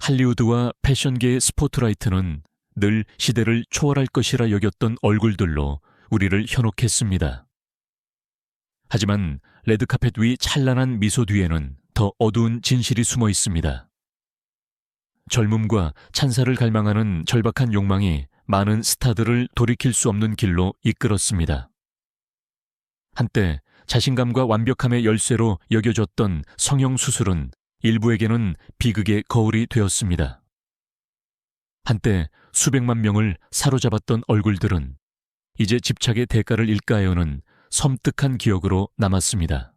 할리우드와 패션계의 스포트라이트는 늘 시대를 초월할 것이라 여겼던 얼굴들로 우리를 현혹했습니다. 하지만 레드카펫 위 찬란한 미소 뒤에는 더 어두운 진실이 숨어 있습니다. 젊음과 찬사를 갈망하는 절박한 욕망이 많은 스타들을 돌이킬 수 없는 길로 이끌었습니다. 한때 자신감과 완벽함의 열쇠로 여겨졌던 성형 수술은 일부에게는 비극의 거울이 되었습니다. 한때 수백만 명을 사로잡았던 얼굴들은 이제 집착의 대가를 일가해오는 섬뜩한 기억으로 남았습니다.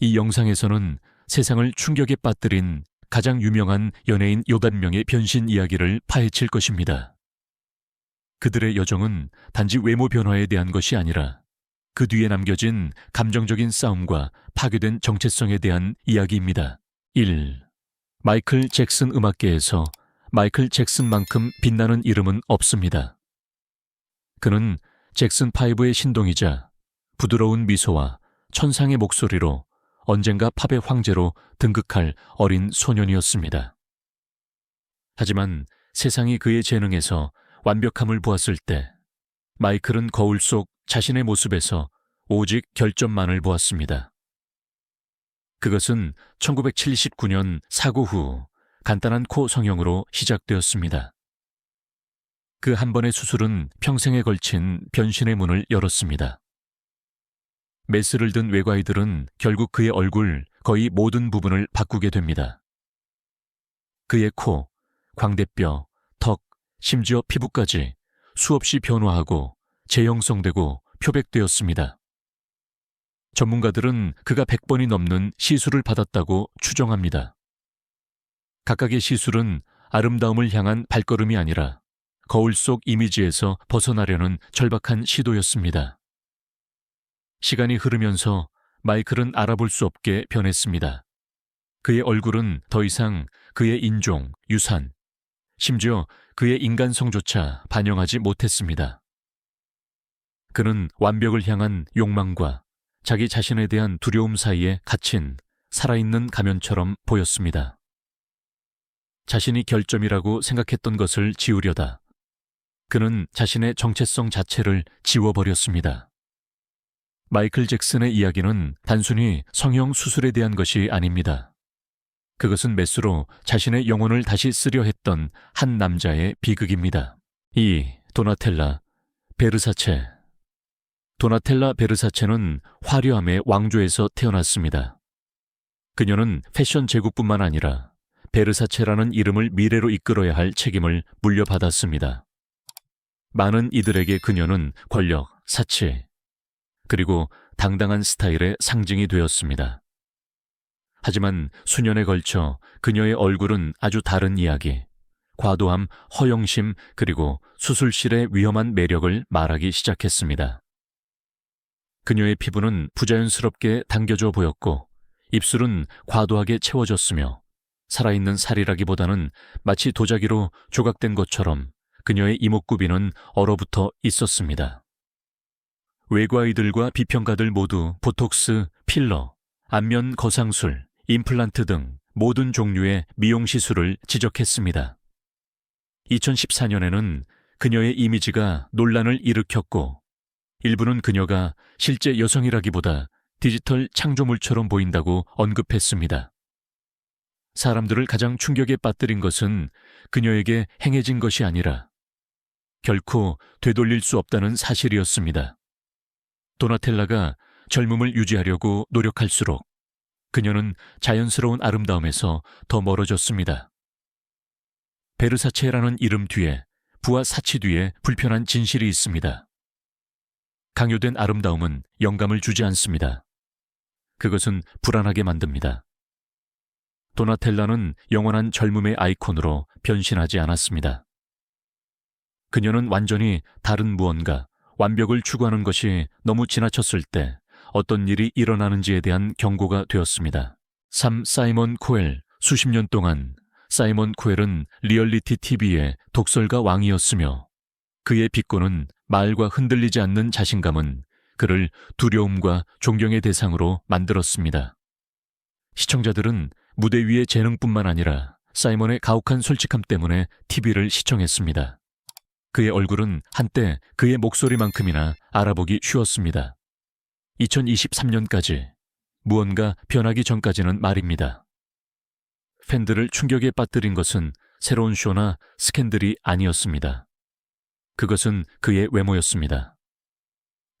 이 영상에서는 세상을 충격에 빠뜨린 가장 유명한 연예인 여덟 명의 변신 이야기를 파헤칠 것입니다. 그들의 여정은 단지 외모 변화에 대한 것이 아니라 그 뒤에 남겨진 감정적인 싸움과 파괴된 정체성에 대한 이야기입니다. 1. 마이클 잭슨 음악계에서 마이클 잭슨만큼 빛나는 이름은 없습니다. 그는 잭슨 5의 신동이자 부드러운 미소와 천상의 목소리로 언젠가 팝의 황제로 등극할 어린 소년이었습니다. 하지만 세상이 그의 재능에서 완벽함을 보았을 때 마이클은 거울 속 자신의 모습에서 오직 결점만을 보았습니다. 그것은 1979년 사고 후 간단한 코 성형으로 시작되었습니다. 그 한 번의 수술은 평생에 걸친 변신의 문을 열었습니다. 메스를 든 외과의들은 결국 그의 얼굴 거의 모든 부분을 바꾸게 됩니다. 그의 코, 광대뼈, 턱, 심지어 피부까지 수없이 변화하고 재형성되고 표백되었습니다. 전문가들은 그가 100번이 넘는 시술을 받았다고 추정합니다. 각각의 시술은 아름다움을 향한 발걸음이 아니라 거울 속 이미지에서 벗어나려는 절박한 시도였습니다. 시간이 흐르면서 마이클은 알아볼 수 없게 변했습니다. 그의 얼굴은 더 이상 그의 인종, 유산, 심지어 그의 인간성조차 반영하지 못했습니다. 그는 완벽을 향한 욕망과 자기 자신에 대한 두려움 사이에 갇힌 살아있는 가면처럼 보였습니다. 자신이 결점이라고 생각했던 것을 지우려다 그는 자신의 정체성 자체를 지워버렸습니다. 마이클 잭슨의 이야기는 단순히 성형 수술에 대한 것이 아닙니다. 그것은 메스로 자신의 영혼을 다시 쓰려 했던 한 남자의 비극입니다. 이 도나텔라 베르사체 도나텔라 베르사체는 화려함의 왕조에서 태어났습니다. 그녀는 패션 제국뿐만 아니라 베르사체라는 이름을 미래로 이끌어야 할 책임을 물려받았습니다. 많은 이들에게 그녀는 권력, 사치, 그리고 당당한 스타일의 상징이 되었습니다. 하지만 수년에 걸쳐 그녀의 얼굴은 아주 다른 이야기, 과도함, 허영심, 그리고 수술실의 위험한 매력을 말하기 시작했습니다. 그녀의 피부는 부자연스럽게 당겨져 보였고 입술은 과도하게 채워졌으며 살아있는 살이라기보다는 마치 도자기로 조각된 것처럼 그녀의 이목구비는 얼어붙어 있었습니다. 외과의들과 비평가들 모두 보톡스, 필러, 안면 거상술, 임플란트 등 모든 종류의 미용 시술을 지적했습니다. 2014년에는 그녀의 이미지가 논란을 일으켰고 일부는 그녀가 실제 여성이라기보다 디지털 창조물처럼 보인다고 언급했습니다. 사람들을 가장 충격에 빠뜨린 것은 그녀에게 행해진 것이 아니라 결코 되돌릴 수 없다는 사실이었습니다. 도나텔라가 젊음을 유지하려고 노력할수록 그녀는 자연스러운 아름다움에서 더 멀어졌습니다. 베르사체라는 이름 뒤에 부와 사치 뒤에 불편한 진실이 있습니다. 강요된 아름다움은 영감을 주지 않습니다. 그것은 불안하게 만듭니다. 도나텔라는 영원한 젊음의 아이콘으로 변신하지 않았습니다. 그녀는 완전히 다른 무언가, 완벽을 추구하는 것이 너무 지나쳤을 때 어떤 일이 일어나는지에 대한 경고가 되었습니다. 3. 사이먼 코엘 수십 년 동안 사이먼 코엘은 리얼리티 TV의 독설가 왕이었으며 그의 비꼬는 말과 흔들리지 않는 자신감은 그를 두려움과 존경의 대상으로 만들었습니다. 시청자들은 무대 위의 재능뿐만 아니라 사이먼의 가혹한 솔직함 때문에 TV를 시청했습니다. 그의 얼굴은 한때 그의 목소리만큼이나 알아보기 쉬웠습니다. 2023년까지 무언가 변하기 전까지는 말입니다. 팬들을 충격에 빠뜨린 것은 새로운 쇼나 스캔들이 아니었습니다. 그것은 그의 외모였습니다.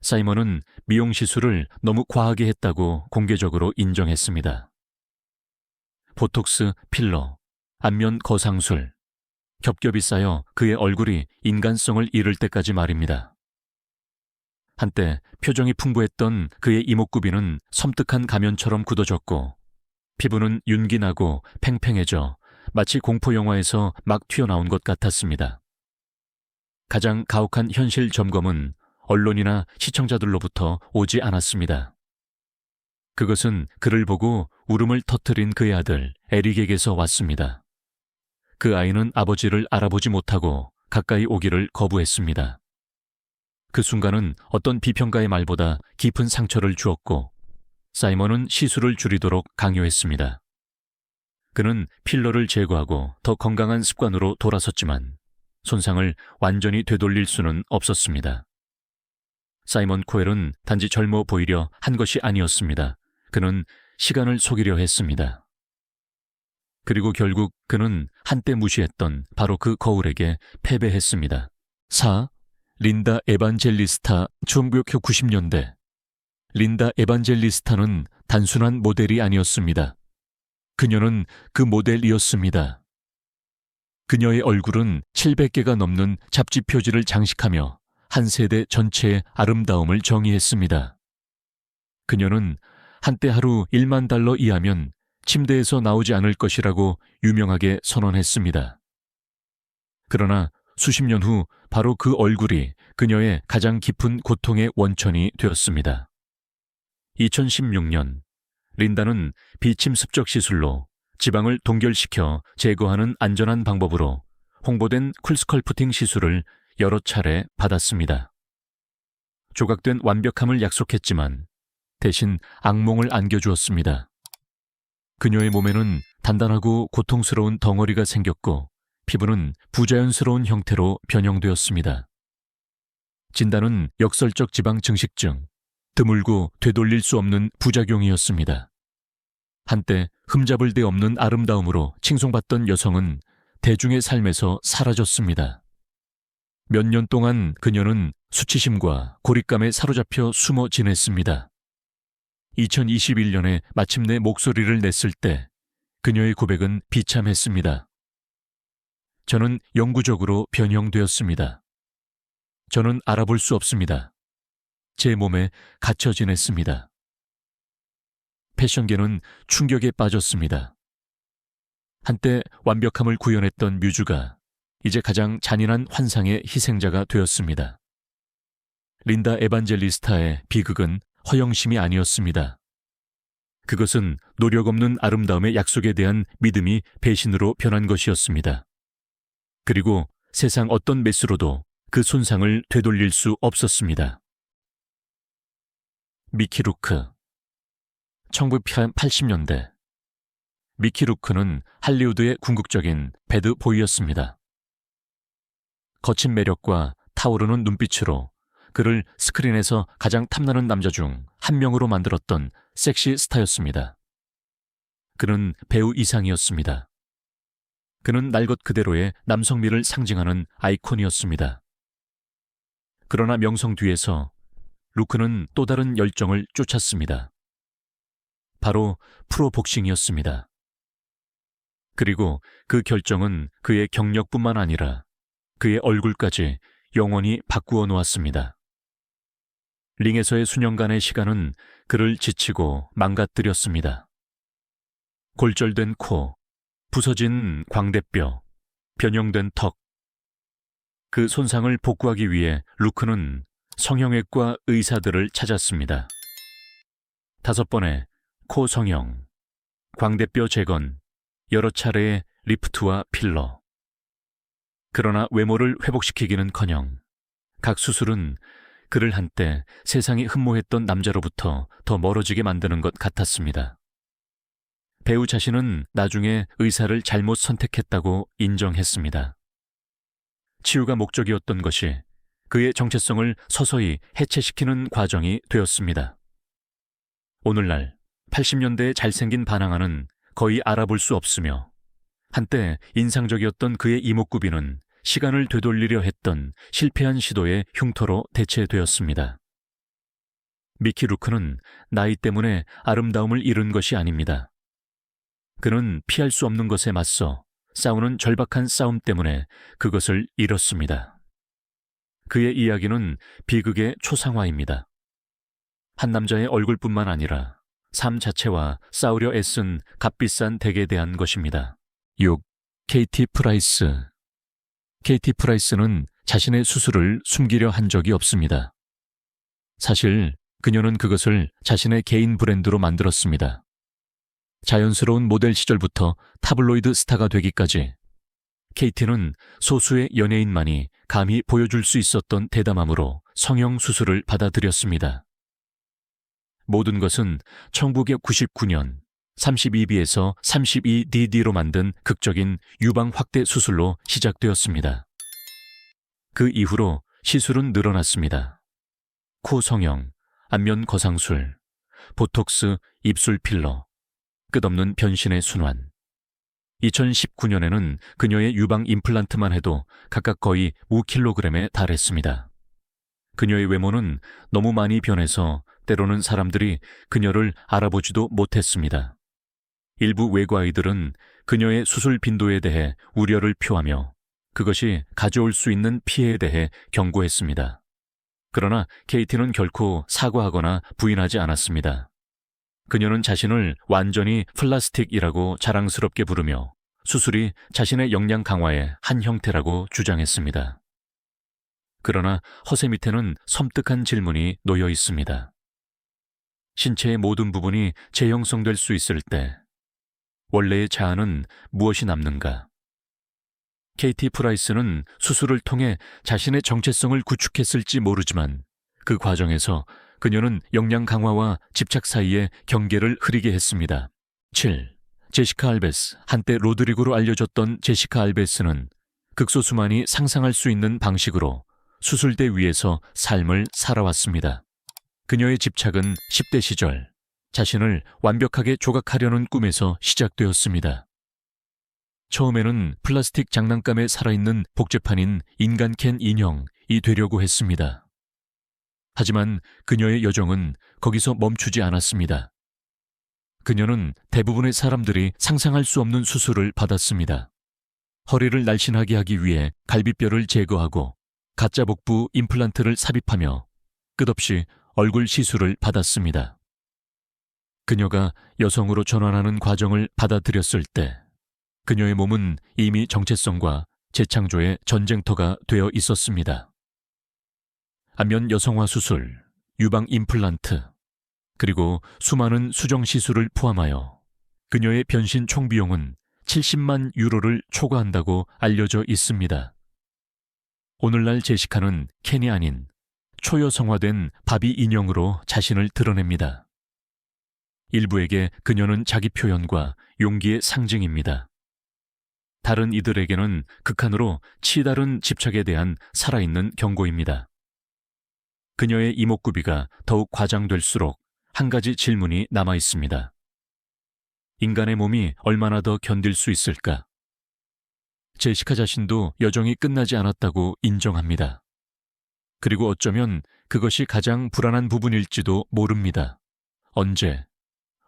사이먼은 미용 시술을 너무 과하게 했다고 공개적으로 인정했습니다. 보톡스, 필러, 안면 거상술, 겹겹이 쌓여 그의 얼굴이 인간성을 잃을 때까지 말입니다. 한때 표정이 풍부했던 그의 이목구비는 섬뜩한 가면처럼 굳어졌고 피부는 윤기나고 팽팽해져 마치 공포 영화에서 막 튀어나온 것 같았습니다. 가장 가혹한 현실 점검은 언론이나 시청자들로부터 오지 않았습니다. 그것은 그를 보고 울음을 터뜨린 그의 아들 에릭에게서 왔습니다. 그 아이는 아버지를 알아보지 못하고 가까이 오기를 거부했습니다. 그 순간은 어떤 비평가의 말보다 깊은 상처를 주었고 사이먼은 시술을 줄이도록 강요했습니다. 그는 필러를 제거하고 더 건강한 습관으로 돌아섰지만 손상을 완전히 되돌릴 수는 없었습니다. 사이먼 코엘은 단지 젊어 보이려 한 것이 아니었습니다. 그는 시간을 속이려 했습니다. 그리고 결국 그는 한때 무시했던 바로 그 거울에게 패배했습니다. 4. 린다 에반젤리스타 1990년대 린다 에반젤리스타는 단순한 모델이 아니었습니다. 그녀는 그 모델이었습니다. 그녀의 얼굴은 700개가 넘는 잡지 표지를 장식하며 한 세대 전체의 아름다움을 정의했습니다. 그녀는 한때 하루 1만 달러 이하면 침대에서 나오지 않을 것이라고 유명하게 선언했습니다. 그러나 수십 년 후 바로 그 얼굴이 그녀의 가장 깊은 고통의 원천이 되었습니다. 2016년 린다는 비침습적 시술로 지방을 동결시켜 제거하는 안전한 방법으로 홍보된 쿨스컬프팅 시술을 여러 차례 받았습니다. 조각된 완벽함을 약속했지만 대신 악몽을 안겨주었습니다. 그녀의 몸에는 단단하고 고통스러운 덩어리가 생겼고 피부는 부자연스러운 형태로 변형되었습니다. 진단은 역설적 지방 증식증, 드물고 되돌릴 수 없는 부작용이었습니다. 한때 흠잡을 데 없는 아름다움으로 칭송받던 여성은 대중의 삶에서 사라졌습니다. 몇 년 동안 그녀는 수치심과 고립감에 사로잡혀 숨어 지냈습니다. 2021년에 마침내 목소리를 냈을 때 그녀의 고백은 비참했습니다. 저는 영구적으로 변형되었습니다. 저는 알아볼 수 없습니다. 제 몸에 갇혀 지냈습니다. 패션계는 충격에 빠졌습니다. 한때 완벽함을 구현했던 뮤즈가 이제 가장 잔인한 환상의 희생자가 되었습니다. 린다 에반젤리스타의 비극은 허영심이 아니었습니다. 그것은 노력 없는 아름다움의 약속에 대한 믿음이 배신으로 변한 것이었습니다. 그리고 세상 어떤 매스로도 그 손상을 되돌릴 수 없었습니다. 미키 루크 1980년대 미키 루크는 할리우드의 궁극적인 배드 보이였습니다. 거친 매력과 타오르는 눈빛으로 그를 스크린에서 가장 탐나는 남자 중 한 명으로 만들었던 섹시 스타였습니다. 그는 배우 이상이었습니다. 그는 날 것 그대로의 남성미를 상징하는 아이콘이었습니다. 그러나 명성 뒤에서 루크는 또 다른 열정을 쫓았습니다. 바로 프로복싱이었습니다. 그리고 그 결정은 그의 경력뿐만 아니라 그의 얼굴까지 영원히 바꾸어 놓았습니다. 링에서의 수년간의 시간은 그를 지치고 망가뜨렸습니다. 골절된 코, 부서진 광대뼈, 변형된 턱. 그 손상을 복구하기 위해 루크는 성형외과 의사들을 찾았습니다. 다섯 번의 코 성형, 광대뼈 재건, 여러 차례의 리프트와 필러. 그러나 외모를 회복시키기는 커녕 각 수술은 그를 한때 세상이 흠모했던 남자로부터 더 멀어지게 만드는 것 같았습니다. 배우 자신은 나중에 의사를 잘못 선택했다고 인정했습니다. 치유가 목적이었던 것이 그의 정체성을 서서히 해체시키는 과정이 되었습니다. 오늘날 80년대의 잘생긴 반항아는 거의 알아볼 수 없으며 한때 인상적이었던 그의 이목구비는 시간을 되돌리려 했던 실패한 시도의 흉터로 대체되었습니다. 미키 루크는 나이 때문에 아름다움을 잃은 것이 아닙니다. 그는 피할 수 없는 것에 맞서 싸우는 절박한 싸움 때문에 그것을 잃었습니다. 그의 이야기는 비극의 초상화입니다. 한 남자의 얼굴뿐만 아니라 삶 자체와 싸우려 애쓴 값비싼 덱에 대한 것입니다. 6. 케이티 프라이스 케이티 프라이스는 자신의 수술을 숨기려 한 적이 없습니다. 사실 그녀는 그것을 자신의 개인 브랜드로 만들었습니다. 자연스러운 모델 시절부터 타블로이드 스타가 되기까지 케이티는 소수의 연예인만이 감히 보여줄 수 있었던 대담함으로 성형 수술을 받아들였습니다. 모든 것은 1999년 32B에서 32DD로 만든 극적인 유방 확대 수술로 시작되었습니다. 그 이후로 시술은 늘어났습니다. 코 성형, 안면 거상술, 보톡스, 입술 필러, 끝없는 변신의 순환. 2019년에는 그녀의 유방 임플란트만 해도 각각 거의 5kg에 달했습니다. 그녀의 외모는 너무 많이 변해서 때로는 사람들이 그녀를 알아보지도 못했습니다. 일부 외과 아이들은 그녀의 수술 빈도에 대해 우려를 표하며 그것이 가져올 수 있는 피해에 대해 경고했습니다. 그러나 케이티는 결코 사과하거나 부인하지 않았습니다. 그녀는 자신을 완전히 플라스틱이라고 자랑스럽게 부르며 수술이 자신의 역량 강화의 한 형태라고 주장했습니다. 그러나 허세 밑에는 섬뜩한 질문이 놓여 있습니다. 신체의 모든 부분이 재형성될 수 있을 때 원래의 자아는 무엇이 남는가? 케이티 프라이스는 수술을 통해 자신의 정체성을 구축했을지 모르지만 그 과정에서 그녀는 역량 강화와 집착 사이에 경계를 흐리게 했습니다. 7. 제시카 알베스, 한때 로드리고로 알려졌던 제시카 알베스는 극소수만이 상상할 수 있는 방식으로 수술대 위에서 삶을 살아왔습니다. 그녀의 집착은 10대 시절 자신을 완벽하게 조각하려는 꿈에서 시작되었습니다. 처음에는 플라스틱 장난감에 살아있는 복제판인 인간 캔 인형이 되려고 했습니다. 하지만 그녀의 여정은 거기서 멈추지 않았습니다. 그녀는 대부분의 사람들이 상상할 수 없는 수술을 받았습니다. 허리를 날씬하게 하기 위해 갈비뼈를 제거하고 가짜 복부 임플란트를 삽입하며 끝없이 얼굴 시술을 받았습니다. 그녀가 여성으로 전환하는 과정을 받아들였을 때 그녀의 몸은 이미 정체성과 재창조의 전쟁터가 되어 있었습니다. 안면 여성화 수술, 유방 임플란트, 그리고 수많은 수정 시술을 포함하여 그녀의 변신 총 비용은 70만 유로를 초과한다고 알려져 있습니다. 오늘날 제시카는 캔이 아닌 초여성화된 바비 인형으로 자신을 드러냅니다. 일부에게 그녀는 자기 표현과 용기의 상징입니다. 다른 이들에게는 극한으로 치다른 집착에 대한 살아있는 경고입니다. 그녀의 이목구비가 더욱 과장될수록 한 가지 질문이 남아 있습니다. 인간의 몸이 얼마나 더 견딜 수 있을까? 제시카 자신도 여정이 끝나지 않았다고 인정합니다. 그리고 어쩌면 그것이 가장 불안한 부분일지도 모릅니다. 언제,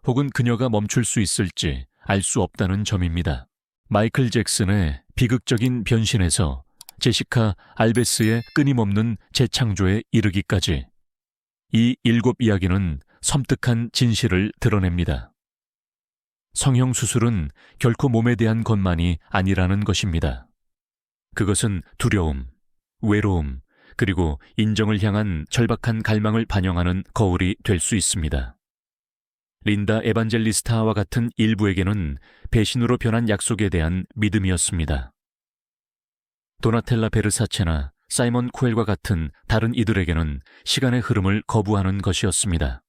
혹은 그녀가 멈출 수 있을지 알 수 없다는 점입니다. 마이클 잭슨의 비극적인 변신에서 제시카 알베스의 끊임없는 재창조에 이르기까지 이 일곱 이야기는 섬뜩한 진실을 드러냅니다. 성형 수술은 결코 몸에 대한 것만이 아니라는 것입니다. 그것은 두려움, 외로움, 그리고 인정을 향한 절박한 갈망을 반영하는 거울이 될 수 있습니다. 린다 에반젤리스타와 같은 일부에게는 배신으로 변한 약속에 대한 믿음이었습니다. 도나텔라 베르사체나 사이먼 코엘과 같은 다른 이들에게는 시간의 흐름을 거부하는 것이었습니다.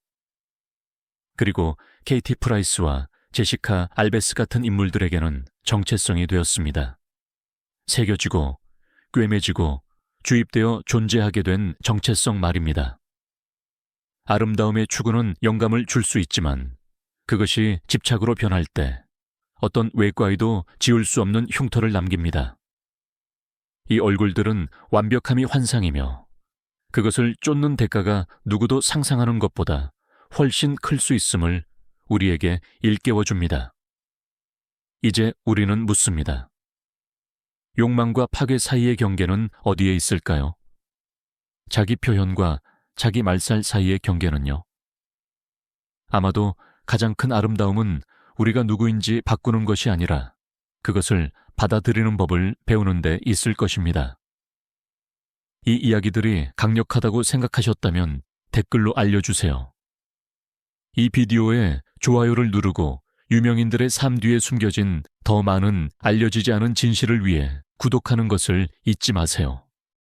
그리고 케이티 프라이스와 제시카 알베스 같은 인물들에게는 정체성이 되었습니다. 새겨지고 꿰매지고 주입되어 존재하게 된 정체성 말입니다. 아름다움의 추구는 영감을 줄 수 있지만 그것이 집착으로 변할 때 어떤 외과에도 지울 수 없는 흉터를 남깁니다. 이 얼굴들은 완벽함이 환상이며 그것을 쫓는 대가가 누구도 상상하는 것보다 훨씬 클 수 있음을 우리에게 일깨워 줍니다. 이제 우리는 묻습니다. 욕망과 파괴 사이의 경계는 어디에 있을까요? 자기 표현과 자기 말살 사이의 경계는요? 아마도 가장 큰 아름다움은 우리가 누구인지 바꾸는 것이 아니라 그것을 받아들이는 법을 배우는 데 있을 것입니다. 이 이야기들이 강력하다고 생각하셨다면 댓글로 알려주세요. 이 비디오에 좋아요를 누르고 유명인들의 삶 뒤에 숨겨진 더 많은 알려지지 않은 진실을 위해 구독하는 것을 잊지 마세요.